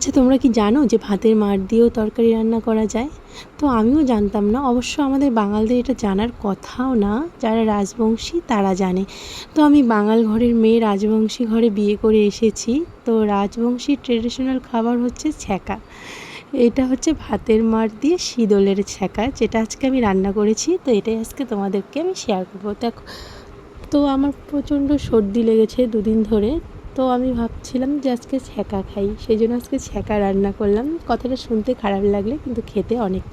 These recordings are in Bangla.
আচ্ছা তোমরা কি জানো যে ভাতের মার দিয়েও তরকারি রান্না করা যায়? তো আমিও জানতাম না। অবশ্য আমাদের বাঙালদের এটা জানার কথাও না। যারা রাজবংশী, তারা জানে। তো আমি বাঙাল ঘরের মেয়ে, রাজবংশী ঘরে বিয়ে করে এসেছি। তো রাজবংশী ট্রেডিশনাল খাবার হচ্ছে ছ্যাঁকা। এটা হচ্ছে ভাতের মার দিয়ে শীদলের ছ্যাঁকা, যেটা আজকে আমি রান্না করেছি। তো এটাই আজকে তোমাদেরকে আমি শেয়ার করব। দেখো, তো আমার প্রচণ্ড সর্দি লেগেছে দুদিন ধরে। তো আমি ভাবছিলাম যে আজকে ছ্যাঁকা খাই, সেই জন্য আজকে ছ্যাঁকা রান্না করলাম। কথাটা শুনতে খারাপ লাগলে কিন্তু খেতে অনেক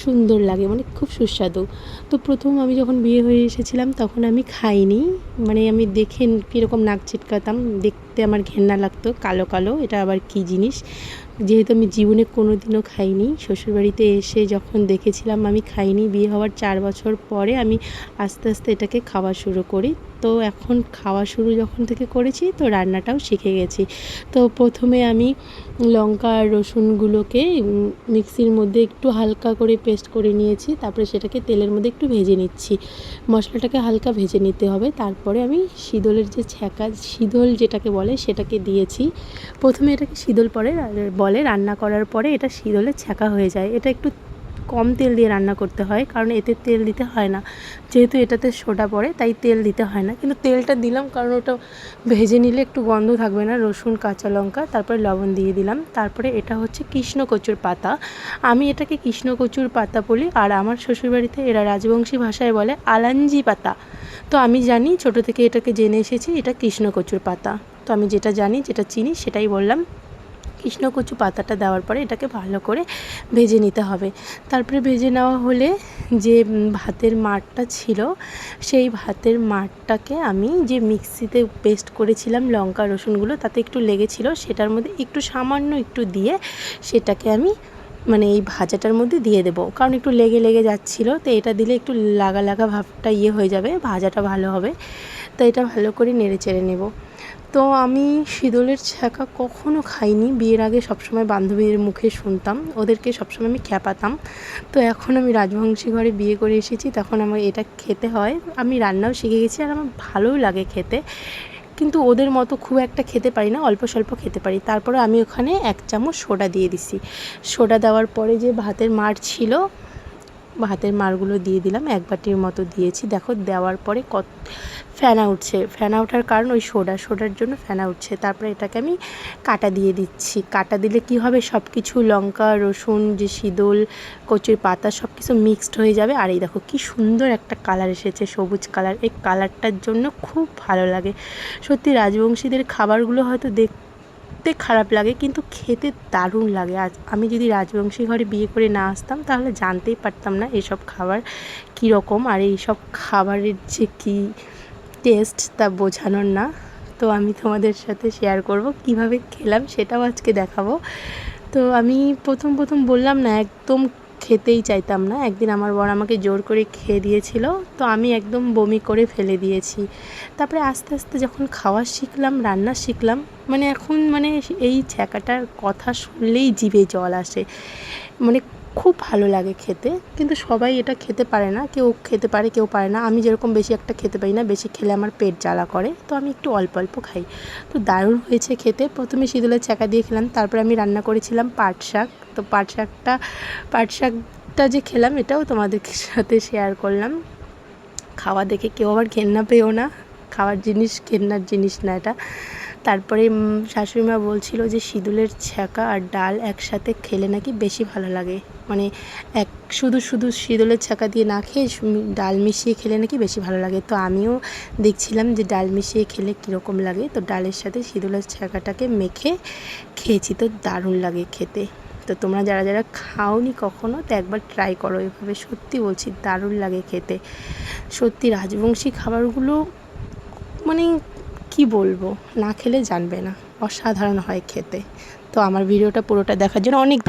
সুন্দর লাগে মানে খুব সুস্বাদু। তো প্রথম আমি যখন বিয়ে হয়ে এসেছিলাম তখন আমি খাইনি মানে আমি দেখে কীরকম নাক ছিটকাতাম, দেখতে আমার ঘেন্না লাগতো, কালো কালো, এটা আবার কী জিনিস? যেহেতু আমি জীবনে কোনো দিনও খাইনি, শ্বশুরবাড়িতে এসে যখন দেখেছিলাম আমি খাইনি, বিয়ে হওয়ার চার বছর পরে আমি আস্তে আস্তে এটাকে খাওয়া শুরু করি। তো এখন খাওয়া শুরু যখন থেকে করেছি, তো রান্নাটাও শিখে গেছি। তো প্রথমে আমি লঙ্কা রসুনগুলোকে মিক্সির মধ্যে একটু হালকা করে পেস্ট করে নিয়েছি, তারপরে সেটাকে তেলের মধ্যে একটু ভেজে নিচ্ছি। মশলাটাকে হালকা ভেজে নিতে হবে, তারপরে আমি শীদলের যে ছ্যাঁকা, শীদল যেটাকে বলে সেটাকে দিয়েছি। প্রথমে এটাকে শীদল পরে, বলে রান্না করার পরে এটা শীদলের ছ্যাঁকা হয়ে যায়। এটা একটু কম তেল দিয়ে রান্না করতে হয়, কারণ এতে তেল দিতে হয় না। যেহেতু এটাতে সোডা পড়ে, তাই তেল দিতে হয় না। কিন্তু তেলটা দিলাম কারণ ওটা ভেজে নিলে একটু গন্ধ থাকবে না, রসুন, কাঁচা লঙ্কা, তারপরে লবণ দিয়ে দিলাম। তারপরে এটা হচ্ছে কৃষ্ণকচুর পাতা। আমি এটাকে কৃষ্ণকচুর পাতা বলি, আর আমার শ্বশুরবাড়িতে এরা রাজবংশী ভাষায় বলে আলাঞ্জি পাতা। তো আমি জানি ছোট থেকে এটাকে জেনে এসেছি, এটা কৃষ্ণকচুর পাতা। তো আমি যেটা জানি, যেটা চিনি, সেটাই বললাম। কৃষ্ণকচু পাতাটা দেওয়ার পরে এটাকে ভালো করে ভেজে নিতে হবে। তারপরে ভেজে নেওয়া হলে যে ভাতের মাঠটা ছিল, সেই ভাতের মাঠটাকে আমি যে মিক্সিতে পেস্ট করেছিলাম লঙ্কা, রসুনগুলো, তাতে একটু লেগেছিল, সেটার মধ্যে একটু সামান্য একটু দিয়ে সেটাকে আমি মানে এই ভাজাটার মধ্যে দিয়ে দেবো। কারণ একটু লেগে লেগে যাচ্ছিল, তো এটা দিলে একটু লাগা লাগা ভাবটা ইয়ে হয়ে যাবে, ভাজাটা ভালো হবে। তো এটা ভালো করে নেড়ে চেড়ে নেব। তো আমি শীতলের ছ্যাঁকা কখনও খাইনি, বিয়ের আগে সবসময় বান্ধবীদের মুখে শুনতাম, ওদেরকে সবসময় আমি খ্যাপাতাম। তো এখন আমি রাজবংশী ঘরে বিয়ে করে এসেছি, তখন আমার এটা খেতে হয়। আমি রান্নাও শিখে গেছি আর আমার ভালোও লাগে খেতে। কিন্তু ওদের মতো খুব একটা খেতে পারি না, অল্প স্বল্প খেতে পারি। তারপরে আমি ওখানে এক চামচ সোডা দিয়ে দিছি। সোডা দেওয়ার পরে যে ভাতের মার ছিল ভাতের মারগুলো দিয়ে দিলাম, এক বাটির মতো দিয়েছি। দেখো, দেওয়ার পরে কত ফেনা উঠছে। ফেনা ওঠার কারণ ওই সোডা, সোডার জন্য ফেনা উঠছে। তারপরে এটাকে আমি কাটা দিয়ে দিচ্ছি। কাটা দিলে কি হবে? সব কিছু লঙ্কা, রসুন, যে শীদল কচুর পাতা সব কিছু মিক্সড হয়ে যাবে। আর এই দেখো, কি সুন্দর একটা কালার এসেছে, সবুজ কালার। এই কালারটার জন্য খুব ভালো লাগে। সত্যি, রাজবংশীদের খাবারগুলো হয়তো দেখ দেখতে খারাপ লাগে, কিন্তু খেতে দারুণ লাগে। আজ আমি যদি রাজবংশী ঘরে বিয়ে করে না আসতাম, তাহলে জানতেই পারতাম না এসব খাবার কীরকম আর এইসব খাবারের যে কী টেস্ট তা বোঝানোর না। তো আমি তোমাদের সাথে শেয়ার করব কীভাবে খেলাম সেটাও আজকে দেখাবো। তো আমি প্রথম প্রথম বললাম না, একদম খেতেই চাইতাম না। একদিন আমার বর আমাকে জোর করে খেয়ে দিয়েছিল, তো আমি একদম বমি করে ফেলে দিয়েছি। তারপরে আস্তে আস্তে যখন খাওয়া শিখলাম, রান্না শিখলাম মানে এখন মানে এই ছ্যাঁকাটার কথা শুনলেই জিভে জল আসে। মানে খুব ভালো লাগে খেতে, কিন্তু সবাই এটা খেতে পারে না। কেউ খেতে পারে, কেউ পারে না। আমি যেরকম বেশি একটা খেতে পারি না, বেশি খেলে আমার পেট জ্বালা করে। তো আমি একটু অল্প অল্প খাই। তো দারুণ হয়েছে খেতে। প্রথমে শীতলের চাকা দিয়ে খেলাম, তারপরে আমি রান্না করেছিলাম পাট শাক। তো পাট শাকটা পাট শাকটা যে খেলাম, এটাও তোমাদের সাথে শেয়ার করলাম। খাওয়া দেখে কেউ আবার ঘেন্না পেও না। খাওয়ার জিনিস, ঘেন্নার জিনিস না এটা। তারপরে শাশুড়িমা বলছিল যে সিঁদুলের ছ্যাঁকা আর ডাল একসাথে খেলে নাকি বেশি ভালো লাগে। মানে এক, শুধু শুধু সিঁদুলের ছ্যাঁকা দিয়ে না খেয়ে ডাল মিশিয়ে খেলে নাকি বেশি ভালো লাগে। তো আমিও দেখছিলাম যে ডাল মিশিয়ে খেলে কীরকম লাগে। তো ডালের সাথে সিঁদুলের ছ্যাঁকাটাকে মেখে খেয়েছি, তো দারুণ লাগে খেতে। তো তোমরা যারা যারা খাওনি কখনো, তো একবার ট্রাই করো এভাবে। সত্যি বলছি, দারুণ লাগে খেতে। সত্যি রাজবংশী খাবারগুলো মানে কি বলব? না খেলে জানবে না। অসাধারণ হয় খেতে। তো আমার ভিডিওটা পুরোটা দেখার জন্য অনেক